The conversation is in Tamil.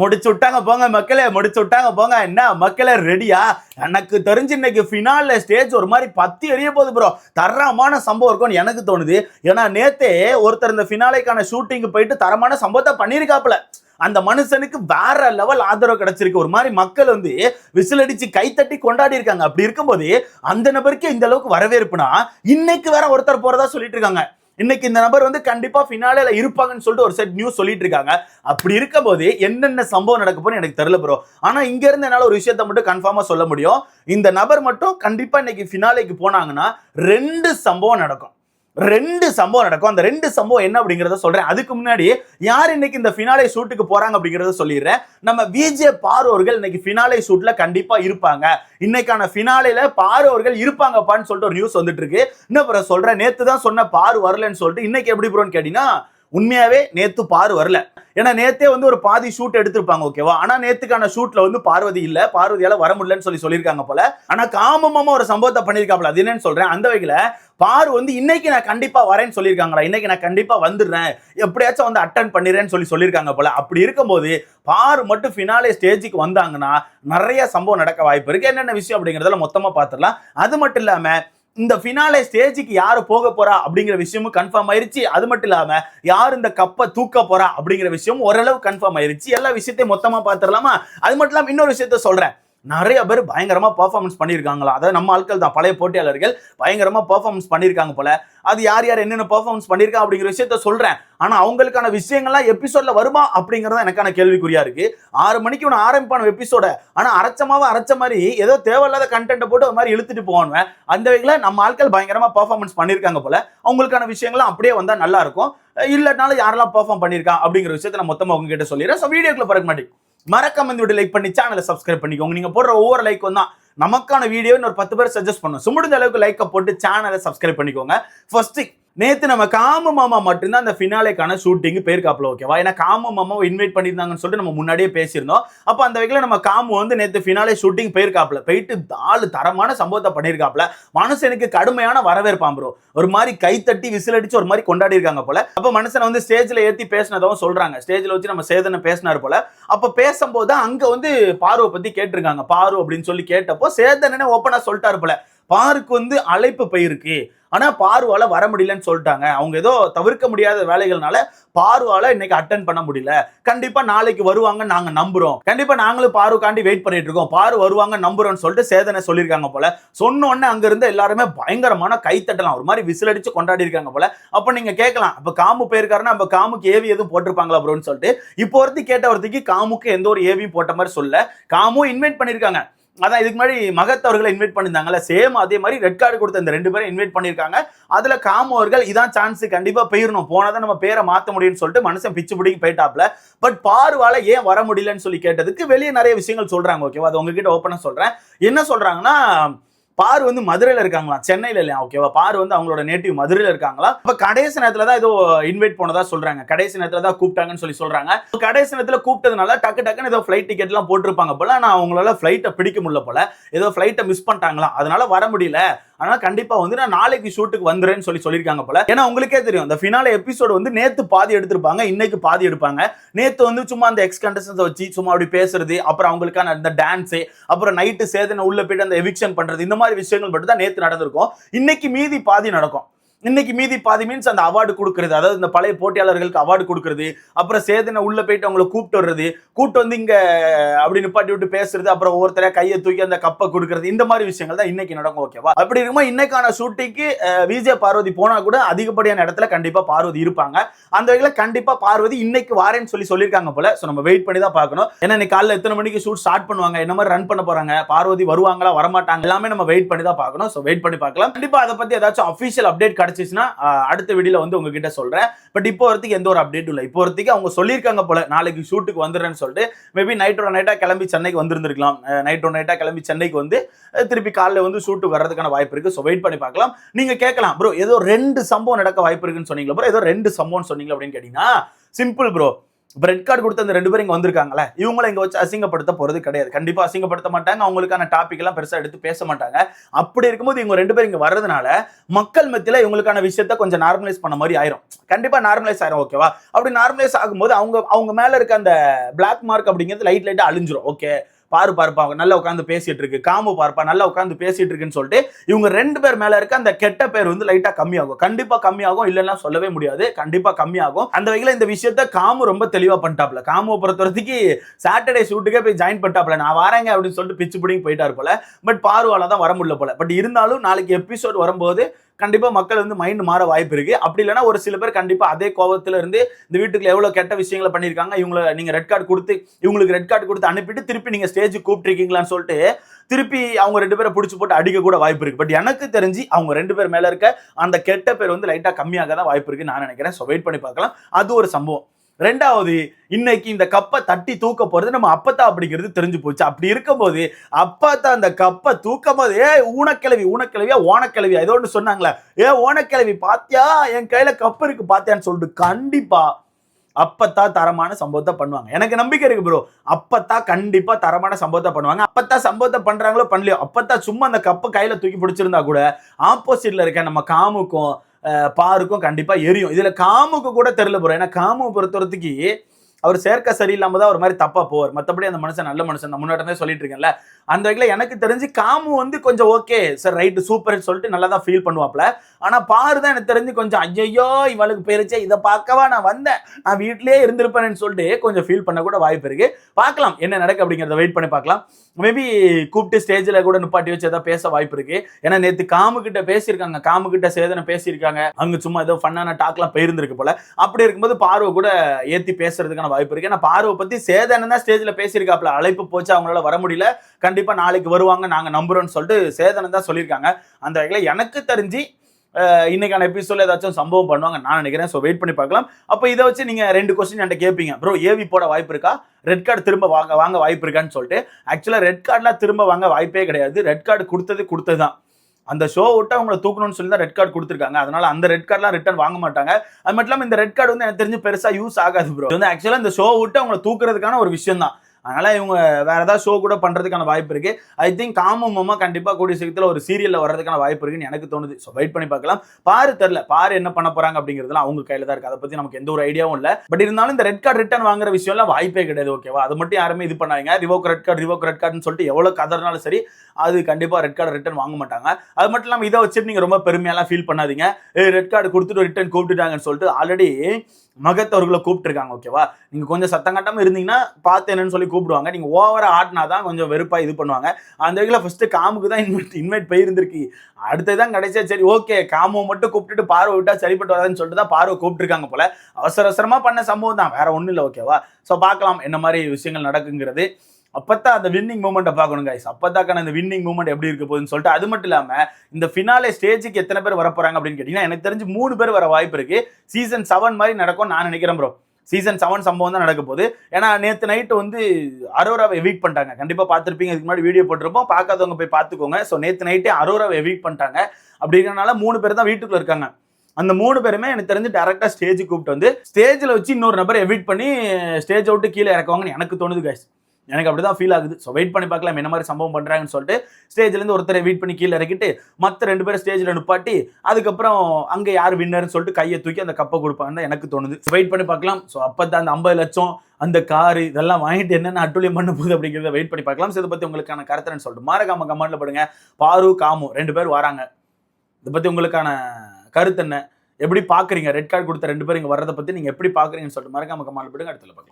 முடிச்சு விட்டாங்க போங்க மக்களே முடிச்சு விட்டாங்க போங்க. என்ன மக்களே ரெடியா எனக்கு தெரிஞ்சு இன்னைக்கு ஃபினால ஸ்டேஜ் ஒரு மாதிரி பத்தி எரிய போகுது ப்ரோ தரமான சம்பவம் இருக்கும்னு எனக்கு தோணுது. ஏன்னா நேத்தே ஒருத்தர் இந்த ஃபினாலைக்கான ஷூட்டிங் போயிட்டு தரமான சம்பவத்தை பண்ணியிருக்காப்புல. அந்த மனுஷனுக்கு வேற லெவல் ஆதரவு கிடைச்சிருக்கு. ஒரு மாதிரி மக்கள் வந்து விசில் அடிச்சு கைத்தட்டி கொண்டாடி இருக்காங்க. அப்படி இருக்கும்போது அந்த நபருக்கு இந்த அளவுக்கு வரவேற்புனா இன்னைக்கு வேற ஒருத்தர் போறதா சொல்லிட்டு இருக்காங்க. இன்னைக்கு இந்த நபர் வந்து கண்டிப்பா ஃபினாலேல இருப்பாங்கன்னு சொல்லிட்டு ஒரு செட் நியூஸ் சொல்லிட்டு இருக்காங்க. அப்படி இருக்கும் போது என்னென்ன சம்பவம் நடக்க போன்னு எனக்கு தெரியல ப்ரோ ஆனா இங்க இருந்து என்னால ஒரு விஷயத்த மட்டும் கன்ஃபார்மா சொல்ல முடியும். இந்த நபர் மட்டும் கண்டிப்பா இன்னைக்கு ஃபினாலைக்கு போனாங்கன்னா ரெண்டு சம்பவம் நடக்கும். ரெண்டு சம்பவம் நடக்கும். அந்த ரெண்டு சம்பவம் என்ன அப்படிங்கிறத சொல்றேன். அதுக்கு முன்னாடி யார் இன்னைக்கு இந்த ஃபினாலே ஷூட்டுக்கு போறாங்க அப்படிங்கிறத சொல்லிடுறேன். நம்ம விஜே பாரு இன்னைக்கு ஃபினாலே ஷூட்ல கண்டிப்பா இருப்பாங்க. இன்னைக்கான ஃபினாலேல பார்வர்கள் இருப்பாங்கப்பான்னு சொல்லிட்டு ஒரு நியூஸ் வந்துட்டு இருக்கு. இன்னும் பிற சொல்றேன். நேத்து தான் சொன்ன பாரு வரலன்னு சொல்லிட்டு இன்னைக்கு எப்படி ப்ரோன்னு கேட்டீங்கன்னா உண்மையாவே நேத்து பாரு வரல. ஏன்னா நேத்தே வந்து ஒரு பாதி ஷூட் எடுத்திருப்பாங்க ஓகேவா ஆனா நேத்துக்கான ஷூட்ல வந்து பார்வதி இல்ல. பார்வதியால வர முடியலன்னு சொல்லி சொல்லியிருக்காங்க போல. ஆனா காமமா ஒரு சம்பவத்தை பண்ணியிருக்காப்ல அது என்னன்னு சொல்றேன். அந்த வகையில பாரு வந்து இன்னைக்கு நான் கண்டிப்பா வரேன்னு சொல்லியிருக்காங்களா? இன்னைக்கு நான் கண்டிப்பா வந்துடுறேன். எப்படியாச்சும் வந்து அட்டன் பண்ணிடுறேன்னு சொல்லி சொல்லியிருக்காங்க போல. அப்படி இருக்கும்போது பாரு மட்டும் ஃபினாலே ஸ்டேஜுக்கு வந்தாங்கன்னா நிறைய சம்பவம் நடக்க வாய்ப்பு இருக்கு. என்னென்ன விஷயம் அப்படிங்கிறதெல்லாம் மொத்தமா பார்த்துடலாம். அது மட்டும் இல்லாம இந்த ஃபினாலே ஸ்டேஜுக்கு யார் போக போறா அப்படிங்கிற விஷயமும் கன்ஃபார்ம் ஆயிருச்சு. அது மட்டும் இல்லாம யார் இந்த கப்பை தூக்க போறா அப்படிங்கிற விஷயமும் ஓரளவு கன்ஃபார்ம் ஆயிருச்சு. எல்லா விஷயத்தையும் மொத்தமா பாத்திரலாமா அது மட்டும் இல்லாம இன்னொரு விஷயத்த சொல்றேன். நிறைய பேர் பயங்கரமாக பர்ஃபார்மன்ஸ் பண்ணியிருக்காங்களா? அதாவது நம்ம ஆட்கள் தான் பழைய போட்டியாளர்கள் பயங்கரமா பெர்ஃபார்மன்ஸ் பண்ணியிருக்காங்க போல. அது யார் யார் என்னென்ன பெர்ஃபார்மன்ஸ் பண்ணியிருக்கா அப்படிங்கிற விஷயத்த சொல்கிறேன் ஆனால் அவங்களுக்கான விஷயங்கள்லாம் எபிசோடில் வருமா அப்படிங்கறது எனக்கான கேள்விக்குறியா இருக்கு. ஆறு மணிக்கு ஒன்று ஆரம்பிப்பான எபிசோட ஆனால் அரைச்சமாவே அரைச்ச மாதிரி ஏதோ தேவையில்லாத கண்டென்ட்டை போட்டு ஒரு மாதிரி இழுத்துட்டு போவானுவேன் அந்த வகையில் நம்ம ஆட்கள் பயங்கரமா பர்ஃபார்மன்ஸ் பண்ணியிருக்காங்க போல. அவங்களுக்கான விஷயங்கள்லாம் அப்படியே வந்தால் நல்லா இருக்கும். இல்லைனாலும் யாரெல்லாம் பர்ஃபார்ம் பண்ணியிருக்கா அப்படிங்கிற விஷயத்த நான் மொத்தமாக உங்ககிட்ட சொல்லிடுறேன். ஸோ வீடியோக்குள்ள பிறகு மாட்டேன் மறக்காம இந்த வீடியோ லைக் பண்ணி சேனலை சப்ஸ்கிரைப் பண்ணிக்கோங்க. நீங்க போடுற ஒவ்வொரு லைக் தான் நமக்கான வீடியோ ஒரு பத்து பேர் சஜஸ்ட் பண்ணும். ஸோ அளவுக்கு லைக்கை போட்டு சேனலை சப்ஸ்கிரைப் பண்ணிக்கோங்க. ஃபர்ஸ்ட் நேத்து நம்ம காம மாமா மட்டும்தான் அந்த ஃபினாலேக்கான ஷூட்டிங் போயிருக்காப்ல ஓகேவா ஏன்னா காம மாமாவை இன்வைட் பண்ணியிருந்தாங்கன்னு சொல்லிட்டு நம்ம முன்னாடியே பேசியிருந்தோம். அப்போ அந்த வகையில் நம்ம காமு வந்து நேற்று ஃபினாலே ஷூட்டிங் போயிருக்காப்ல போயிட்டு நாலு தரமான சம்பவத்தை பண்ணியிருக்காப்ல மனுஷனுக்கு கடுமையான வரவேற்பான் ப்ரோ ஒரு மாதிரி கைத்தட்டி விசில் அடிச்சு ஒரு மாதிரி கொண்டாடி இருக்காங்க போல. அப்போ மனுஷனை வந்து ஸ்டேஜில் ஏற்றி பேசினதாகவும் சொல்றாங்க. ஸ்டேஜில் வச்சு நம்ம சேதனை பேசினார் போல. அப்போ பேசும்போது அங்கே வந்து பார்வை பற்றி கேட்டிருக்காங்க. பாரு அப்படின்னு சொல்லி கேட்டப்போ சேதனனே ஓப்பனாக சொல்லிட்டாரு போல. பாருக்கு வந்து அழைப்பு போயிருக்கு. ஆனால் பார்வால வர முடியலன்னு சொல்லிட்டாங்க. அவங்க ஏதோ தவிர்க்க முடியாத வேலைகள்னால பார்வால இன்னைக்கு அட்டன் பண்ண முடியல. கண்டிப்பா நாளைக்கு வருவாங்கன்னு நாங்க நம்புறோம். கண்டிப்பா நாங்களும் பாருக்காண்டி வெயிட் பண்ணிட்டு இருக்கோம். பாரு வருவாங்க நம்புறோம்னு சொல்லிட்டு சேதனை சொல்லியிருக்காங்க போல. சொன்னோடனே அங்க இருந்து எல்லாருமே பயங்கரமான கைத்தட்டலாம். ஒரு மாதிரி விசில் அடிச்சு கொண்டாடி இருக்காங்க போல. அப்ப நீங்க கேட்கலாம் அப்ப காமு போயிருக்காருன்னா அப்ப காமுக்கு ஏவி எதுவும் போட்டிருப்பாங்களா அப்படின்னு சொல்லிட்டு. இப்போ ஒருத்தி கேட்ட ஒருத்திக்கு காமுக்கு எந்த ஒரு ஏவியும் போட்ட மாதிரி சொல்ல காமும் இன்வைட் பண்ணியிருக்காங்க. அதான் இதுக்கு முன்னாடி மகத் அவர்களை இன்வைட் பண்ணியிருந்தாங்கல்ல சேம் அதே மாதிரி ரெட் கார்டு கொடுத்த இந்த ரெண்டு பேரும் இன்வைட் பண்ணியிருக்காங்க. அதில் காமு அவர்கள் இதான் சான்ஸ் கண்டிப்பாக போயிடணும் போனாதான் நம்ம பேரை மாற்ற முடியும்னு சொல்லிட்டு மனுஷன் பிச்சு பிடிக்கி போயிட்டாப்ல. பட் பார்வால ஏன் வர முடியலன்னு சொல்லி கேட்டதுக்கு வெளியே நிறைய விஷயங்கள் சொல்கிறாங்க ஓகேவா அது உங்ககிட்ட ஓப்பனாக சொல்கிறேன் என்ன சொல்கிறாங்கன்னா பார் வந்து மதுரையில் இருக்காங்களாம் சென்னையில் இல்லையா? ஓகேவா பார் வந்து அவங்களோட நேட்டிவ் மதுரையில் இருக்காங்களா? இப்போ கடைசி நேரத்தில் தான் ஏதோ இன்வைட் போனதா சொல்றாங்க. கடைசி நேரத்தில் தான் கூப்பிட்டாங்கன்னு சொல்லி சொல்றாங்க. கடைசி நேரத்தில் கூப்பிட்டதுனால டக்கு டக்குன்னு ஏதோ ஃப்ளைட் டிக்கெட்லாம் போட்டிருப்பாங்க போல. ஆனால் அவங்களால ஃப்ளைட்டை பிடிக்க முடியல போல. ஏதோ ஃப்ளைட்டை மிஸ் பண்ணிட்டாங்களா அதனால வர முடியல. ஆனால் கண்டிப்பாக வந்து நான் நாளைக்கு ஷூட்டுக்கு வந்துடுறேன்னு சொல்லி சொல்லியிருக்காங்க போல. ஏன்னா உங்களுக்கே தெரியும் அந்த ஃபினால எபிசோடு வந்து நேற்று பாதி எடுத்திருப்பாங்க இன்னைக்கு பாதி எடுப்பாங்க. நேற்று வந்து சும்மா அந்த எக்ஸ் கண்டஸ்டன்ஸை வச்சு சும்மா அப்படி பேசுறது அப்புறம் அவங்களுக்கான அந்த டான்ஸு அப்புறம் நைட்டு சேதனை உள்ள போயிட்டு அந்த எவிக்ஷன் பண்ணுறது இந்த மாதிரி விஷயங்கள் மட்டும் தான் நேற்று நடந்திருக்கும். இன்னைக்கு மீதி பாதி நடக்கும். இன்னைக்கு மீதி பாதி மீன்ஸ் அந்த அவார்டு கொடுக்கறது. அதாவது இந்த பழைய போட்டியாளர்களுக்கு அவார்டு கொடுக்கறது. அப்புறம் சேதனை உள்ள போயிட்டு அவங்கள கூப்பிட்டு வர்றது. கூப்பிட்டு வந்து இங்க அப்படி நிப்பாட்டி விட்டு பேசுறது. அப்புறம் ஒவ்வொருத்தர கையை தூக்கி அந்த கப்பை கொடுக்கறது. இந்த மாதிரி விஷயங்கள் தான் இன்னைக்கு நடக்கும் ஓகேவா அப்படி இருக்கும்போது இன்னைக்கான ஷூட்டிங்க்கு விஜய் பார்வதி போனா கூட அதிகப்படியான இடத்துல கண்டிப்பா பார்வதி இருப்பாங்க. அந்த வகையில கண்டிப்பா பார்வதி இன்னைக்கு வாரேன்னு சொல்லி சொல்லியிருக்காங்க போல. ஸோ நம்ம வெயிட் பண்ணி தான் பார்க்கணும். ஏன்னா இன்னைக்கு காலைல எத்தனை மணிக்கு ஷூட் ஸ்டார்ட் பண்ணுவாங்க? என்ன மாதிரி ரன் பண்ண போறாங்க? பார்வதி வருவாங்களா? வரமாட்டாங்க எல்லாமே நம்ம வெயிட் பண்ணி தான் பார்க்கணும். ஸோ வெயிட் பண்ணி பார்க்கலாம். கண்டிப்பா அதை பத்தி ஏதாச்சும் அஃபிஷியல் அப்டேட் கிடைச்சிச்சுன்னா அடுத்த வீடியோல வந்து உங்ககிட்ட சொல்றேன். பட் இப்போ வரத்துக்கு எந்த ஒரு அப்டேட்டும் இல்லை. இப்போ வரத்துக்கு அவங்க சொல்லியிருக்காங்க போல. நாளைக்கு ஷூட்டுக்கு வந்துடுறேன்னு சொல்லிட்டு மேபி நைட்டோட நைட்டா கிளம்பி சென்னைக்கு வந்திருந்திருக்கலாம். நைட்டோட நைட்டா கிளம்பி சென்னைக்கு வந்து திருப்பி காலைல வந்து ஷூட்டு வர்றதுக்கான வாய்ப்பு இருக்கு. ஸோ வெயிட் பண்ணி பார்க்கலாம். நீங்க கேட்கலாம் ப்ரோ ஏதோ ரெண்டு சம்பவம் நடக்க வாய்ப்பு இருக்குன்னு சொன்னீங்களா ப்ரோ ஏதோ ரெண்டு சம்பவம் சொன்னீங்க அப்படின்னு கேட்டீங்கன்னா சிம்பிள் ப்ரோ இப்போ ரெட் கார்டு கொடுத்த அந்த ரெண்டு பேரும் இங்கே வந்திருக்காங்களே இவங்களை இங்கே வச்சு அசிங்கப்படுத்த போகிறது கிடையாது. கண்டிப்பாக அசிங்கப்படுத்த மாட்டாங்க. அவங்களுக்கான டாபிக் எல்லாம் பெருசாக எடுத்து பேச மாட்டாங்க. அப்படி இருக்கும்போது இவங்க ரெண்டு பேரும் இங்கே வர்றதுனால மக்கள் மத்தியில் இவங்களுக்கான விஷயத்த கொஞ்சம் நார்மலைஸ் பண்ண மாதிரி ஆயிரும். கண்டிப்பாக நார்மலைஸ் ஆயிரும் ஓகேவா அப்படி நார்மலைஸ் ஆகும்போது அவங்க அவங்க மேலே இருக்க அந்த பிளாக் மார்க் அப்படிங்கிறது லைட் லைட்டாக அழிஞ்சிரும் ஓகே பாரு பார்ப்பா அவங்க நல்லா உட்காந்து பேசிட்டு இருக்கு. காமு பார்ப்பா நல்லா உட்காந்து பேசிட்டு இருக்குன்னு சொல்லிட்டு இவங்க ரெண்டு பேர் மேல இருக்க அந்த கெட்ட பேர் வந்து லைட்டா கம்மியாகும். கண்டிப்பா கம்மியாகும் இல்லைன்னா சொல்லவே முடியாது. கண்டிப்பா கம்மியாகும். அந்த வகையில இந்த விஷயத்த காமு ரொம்ப தெளிவா பண்ணிட்டாப்ல காமு பொறுத்த வரைக்கும் சாட்டர்டே ஷூட்டுக்கே போய் ஜாயின் பண்ணிட்டாப்ல நான் வரேங்க அப்படின்னு சொல்லிட்டு பிச்சு பிடிங்க போயிட்டாரு போல. பட் பார்வால தான் வர முடியல போல. பட் இருந்தாலும் நாளைக்கு எபிசோட் வரும்போது கண்டிப்பா மக்கள் வந்து மைண்ட் மாற வாய்ப்பு இருக்கு. அப்படி இல்லைன்னா ஒரு சில பேர் கண்டிப்பா அதே கோபத்தில் இருந்து இந்த வீட்டுக்குள்ள எவ்வளவு கெட்ட விஷயங்களை பண்ணியிருக்காங்க இவங்களை நீங்க ரெட் கார்டு கொடுத்து இவங்களுக்கு ரெட் கார்டு கொடுத்து அனுப்பிட்டு திருப்பி நீங்க ஸ்டேஜ் கூப்பிட்டுருக்கீங்களான்னு சொல்லிட்டு திருப்பி அவங்க ரெண்டு பேரை பிடிச்சி போட்டு அடிக்க கூட வாய்ப்பு இருக்கு. பட் எனக்கு தெரிஞ்சு அவங்க ரெண்டு பேர் மேல இருக்க அந்த கெட்ட பேர் வந்து லைட்டா கம்மியாக தான் வாய்ப்பு இருக்குன்னு நான் நினைக்கிறேன். ஸோ வெயிட் பண்ணி பார்க்கலாம். அது ஒரு சம்பவம். ரெண்டாவது இன்னைக்கு இந்த கப்பை தட்டி தூக்க போறது நம்ம அப்பத்தா அப்படிங்கிறது தெரிஞ்சு போச்சு. அப்படி இருக்கும்போது அப்பத்தா அந்த கப்பை தூக்கும் போது ஏ ஊனக்கிழவி ஊனக்கிழவியா ஓனக்கிழவியா? ஏதோ ஒன்று சொன்னாங்களே. ஏ ஓனக்கிழவி பாத்தியா? என் கையில கப்பு இருக்கு பாத்தியான்னு சொல்லிட்டு கண்டிப்பா அப்பத்தா தரமான சம்பவத்தை பண்ணுவாங்க. எனக்கு நம்பிக்கை இருக்கு ப்ரோ அப்பத்தா கண்டிப்பா தரமான சம்பவத்தை பண்ணுவாங்க. அப்பத்தா சம்பவத்தை பண்றாங்களோ பண்ணலையோ அப்பத்தா சும்மா அந்த கப்பை கையில தூக்கி பிடிச்சிருந்தா கூட ஆப்போசிட்ல இருக்க நம்ம காமுக்கும் பாருக்கும் கண்டிப்பா எரியும். இதுல காமுக்கு கூட தெரியல போகிறோம் ஏன்னா காமு பொறுத்தவரத்துக்கு அவர் சேர்க்க சரியில்லாம தான் ஒரு மாதிரி தப்பா போவார். மற்றபடி அந்த மனுஷன் நல்ல மனுஷன் நான் முன்னாடி சொல்லிட்டு இருக்கேன்ல. அந்த வகையில் எனக்கு தெரிஞ்சு காமு வந்து கொஞ்சம் ஓகே சார் ரைட்டு சூப்பர்னு சொல்லிட்டு நல்லா தான் ஃபீல் பண்ணுவாப்ல. ஆனா பாரு தான் எனக்கு தெரிஞ்சு கொஞ்சம் ஐயோ இவளுக்கு போயிருச்சே இதை பார்க்கவா நான் வந்தேன். நான் வீட்லயே இருந்திருப்பேன்னு சொல்லிட்டு கொஞ்சம் ஃபீல் பண்ண கூட வாய்ப்பு இருக்கு. பார்க்கலாம் என்ன நடக்கு அப்படிங்கிறத வெயிட் பண்ணி பார்க்கலாம். மேபி கூப்பிட்டு ஸ்டேஜில் கூட நிப்பாட்டி வச்சு ஏதாவது பேச வாய்ப்பு இருக்கு. ஏன்னா நேற்று காமு கிட்ட பேசியிருக்காங்க. காமு கிட்ட சேதனை பேசியிருக்காங்க. அங்க சும்மா ஏதோ ஃபன்னான டாக்லாம் போயிருந்திருக்கு போல. அப்படி இருக்கும்போது பார்வை கூட ஏத்தி பேசுறதுக்கான வாய்ப்பு இருக்கு. ஏன்னா பார்வை பத்தி சேதனம் தான் ஸ்டேஜ்ல பேசியிருக்காப்ல அழைப்பு போச்சு அவங்களால வர முடியல. கண்டிப்பா நாளைக்கு வருவாங்க நாங்க நம்புறோம்னு சொல்லிட்டு சேதனம் தான் சொல்லியிருக்காங்க. அந்த வகையில் எனக்கு தெரிஞ்சு இன்னைக்கான எபிசோட ஏதாச்சும் சம்பவம் பண்ணுவாங்க நான் நினைக்கிறேன். ஸோ வெயிட் பண்ணி பார்க்கலாம். அப்போ இதை வச்சு நீங்கள் ரெண்டு கொஸ்டின் என்கிட்ட கேட்பீங்க ப்ரோ ஏவி போட வாய்ப்பு இருக்கா? ரெட் கார்டு திரும்ப வாங்க வாங்க வாய்ப்பு இருக்கான்னு சொல்லிட்டு. ஆக்சுவலாக ரெட் கார்டுலாம் திரும்ப வாங்க வாய்ப்பே கிடையாது. ரெட் கார்டு கொடுத்தது கொடுத்தது தான் அந்த ஷோ விட்டு அவங்கள தூக்கணும்னு சொல்லி தான் ரெட் கார்டு கொடுத்துருக்காங்க. அதனால அந்த ரெட் கார்டுலாம் ரிட்டர்ன் வாங்க மாட்டாங்க. அது மட்டும் இல்லாமல் இந்த ரெட் கார்டு வந்து எனக்கு தெரிஞ்சு பெருசாக யூஸ் ஆகாது ப்ரோ வந்து ஆக்சுவலாக இந்த ஷோ விட்டு அவங்கள தூக்குறதுக்கான ஒரு விஷயம் தான் அதனால இவங்க வேற ஏதாவது ஷோ கூட பண்றதுக்கான வாய்ப்பு இருக்கு. ஐ திங்க் காமமாக கண்டிப்பாக கூடிய சீக்கிரத்தில் ஒரு சீரியலில் வர்றதுக்கான வாய்ப்பு இருக்குன்னு எனக்கு தோணுது. ஸோ வெயிட் பண்ணி பார்க்கலாம். பாரு தெரில பாரு என்ன பண்ண போறாங்க அப்படிங்கிறதுலாம் அவங்க கையில் தான் இருக்குது அதை பத்தி நமக்கு எந்த ஒரு ஐடியாவும் இல்லை. பட் இருந்தாலும் இந்த ரெட் கார்டு ரிட்டர்ன் வாங்குற விஷயம்லாம் வாய்ப்பே கிடையாது ஓகேவா அது மட்டும் யாருமே இது பண்ணாங்க revoke red card revoke red கார்டுன்னு சொல்லிட்டு எவ்வளோ கதறினாலும் சரி அது கண்டிப்பாக ரெட் கார்டு ரிட்டர்ன் வாங்க மாட்டாங்க. அது மட்டும் இல்லாமல் இதை வச்சுட்டு நீங்கள் ரொம்ப பெருமையெல்லாம் ஃபீல் பண்ணாதீங்க. ரெட் கார்டு கொடுத்துட்டு ரிட்டர்ன் கூப்பிட்டுட்டாங்கன்னு சொல்லிட்டு ஆல்ரெடி மகத் அவர்களை கூப்பிட்டுருக்காங்க ஓகேவா நீங்க கொஞ்சம் சத்தம் கட்டாமல் இருந்தீங்கன்னா பார்த்து என்னன்னு சொல்லி கூப்பிடுவாங்க. நீங்க ஓவரா ஆடினா தான் கொஞ்சம் வெறுப்பா இது பண்ணுவாங்க. அந்த வகையில் ஃபஸ்ட்டு காமுக்கு தான் இன்வைட் இன்வைட் போயிருந்திருக்கு. அடுத்ததான் கிடைச்சா சரி ஓகே காமோ மட்டும் கூப்பிட்டுட்டு பார்வை விட்டா சரிப்பட்டு வராதுன்னு சொல்லிட்டு தான் பார்வை கூப்பிட்டுருக்காங்க போல. அவசர அவசரமா பண்ண சம்பவம் தான். வேற ஒன்றும் இல்லை ஓகேவா ஸோ பார்க்கலாம் என்ன மாதிரி விஷயங்கள் நடக்குங்கிறது. அப்பதான் அந்த வின்னிங் மூமெண்ட்டை பார்க்கணும் கைஸ் அப்பதாக்கான அந்த வின்னிங் மூமெண்ட் எப்படி இருக்க போகுதுன்னு சொல்லிட்டு அது மட்டும் இல்லாமல் இந்த ஃபினாலே ஸ்டேஜுக்கு எத்தனை பேர் வரப்போறாங்க அப்படின்னு கேட்டிங்கன்னா எனக்கு தெரிஞ்சு மூணு பேர் வர வாய்ப்பு இருக்கு. சீசன் செவன் மாதிரி நடக்கும் நான் நினைக்கிறேன் ப்ரோ சீசன் செவன் சம்பவம் தான் நடக்க போகுது. ஏன்னா நேற்று நைட்டு வந்து அரோராவை எவிக் பண்ணிட்டாங்க. கண்டிப்பாக பார்த்துருப்பீங்க. இதுக்கு முன்னாடி வீடியோ போட்டிருப்போம். பார்க்காதவங்க போய் பார்த்துக்கோங்க. ஸோ நேற்று நைட்டே அரோராவை எவிக் பண்ணிட்டாங்க. அப்படிங்கிறனால மூணு பேர் தான் வீட்டுக்குள்ளே இருக்காங்க. அந்த மூணு பேருமே எனக்கு தெரிஞ்சு டேரக்டாக ஸ்டேஜ் கூப்பிட்டு வந்து ஸ்டேஜில் வச்சு இன்னொரு நபர் எவிட் பண்ணி ஸ்டேஜ் விட்டு கீழே இறக்குவாங்கன்னு எனக்கு தோணுது கைஸ் எனக்கு அப்படிதான் ஃபீல் ஆகுது. ஸோ வெயிட் பண்ணி பார்க்கலாம் என்ன மாதிரி சம்பவம் பண்ணுறாங்கன்னு சொல்லிட்டு ஸ்டேஜ்லேருந்து ஒருத்தரை வெயிட் பண்ணி கீழே இறக்கிட்டு மற்ற ரெண்டு பேரும் ஸ்டேஜில் நிப்பாட்டி அதுக்கப்புறம் அங்கே யார் வின்னர்னு சொல்லிட்டு கையை தூக்கி அந்த கப்பை கொடுப்பாங்கன்னு எனக்கு தோணுது. வெயிட் பண்ணி பார்க்கலாம். ஸோ அப்போ தான் அந்த ஐம்பது லட்சம் அந்த காரு இதெல்லாம் வாங்கிட்டு என்னென்ன அட்டுழியம் பண்ண போகுது அப்படிங்கிறத வெயிட் பண்ணி பார்க்கலாம். ஸோ இதை பற்றி உங்களுக்கான கருத்துன்னு சொல்லிட்டு மறக்காம கமெண்ட்ல படுங்க. பாரு காமு ரெண்டு பேர் வராங்க. இதை பற்றி உங்களுக்கான கருத்து என்ன? எப்படி பார்க்குறீங்க ரெட் கார்டு கொடுத்த ரெண்டு பேரும் இங்கே வர்றதை பற்றி நீங்கள் எப்படி பார்க்குறீங்கன்னு சொல்லிட்டு மறக்காம கமெண்ட்ல போடுங்க. அடுத்துல பார்க்கலாம்.